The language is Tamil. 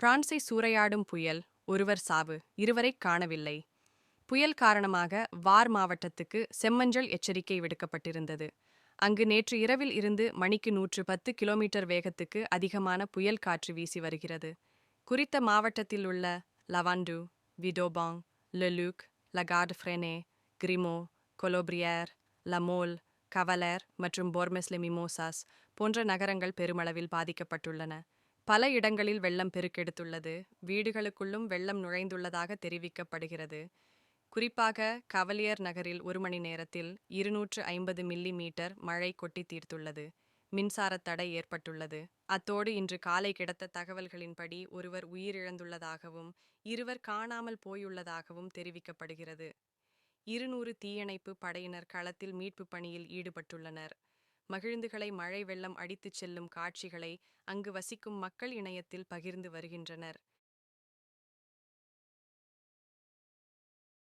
பிரான்சை சூறையாடும் புயல் ஒருவர் சாவு இருவரை காணவில்லை. புயல் காரணமாக வார் மாவட்டத்துக்கு செம்மஞ்சள் எச்சரிக்கை விடுக்கப்பட்டிருந்தது. அங்கு நேற்று இரவில் இருந்து மணிக்கு நூற்று பத்து கிலோமீட்டர் வேகத்துக்கு அதிகமான புயல் காற்று வீசி வருகிறது. குறித்த மாவட்டத்தில் உள்ள லவாண்டு விடோபாங் லெலுக் லகார்ட் ஃப்ரெனே கிரிமோ கொலோப்ரியர் லமோல் கவலர் மற்றும் போர்மெஸ்லெமிமோசாஸ் போன்ற நகரங்கள் பெருமளவில் பாதிக்கப்பட்டுள்ளன. பல இடங்களில் வெள்ளம் பெருக்கெடுத்துள்ளது. வீடுகளுக்குள்ளும் வெள்ளம் நுழைந்துள்ளதாக தெரிவிக்கப்படுகிறது. குறிப்பாக கவலியர் நகரில் ஒரு மணி நேரத்தில் இருநூற்று ஐம்பது மில்லி மீட்டர் மழை கொட்டி தீர்த்துள்ளது. மின்சாரத் தடை ஏற்பட்டுள்ளது. அத்தோடு இன்று காலை கிடைத்த தகவல்களின்படி ஒருவர் உயிரிழந்துள்ளதாகவும் இருவர் காணாமல் போயுள்ளதாகவும் தெரிவிக்கப்படுகிறது. இருநூறு தீயணைப்பு படையினர் களத்தில் மீட்புப் பணியில் ஈடுபட்டுள்ளனர். மகிழ்ந்துகளை மழை வெள்ளம் அடித்துச் செல்லும் காட்சிகளை அங்கு வசிக்கும் மக்கள் இணையத்தில் பகிர்ந்து வருகின்றனர்.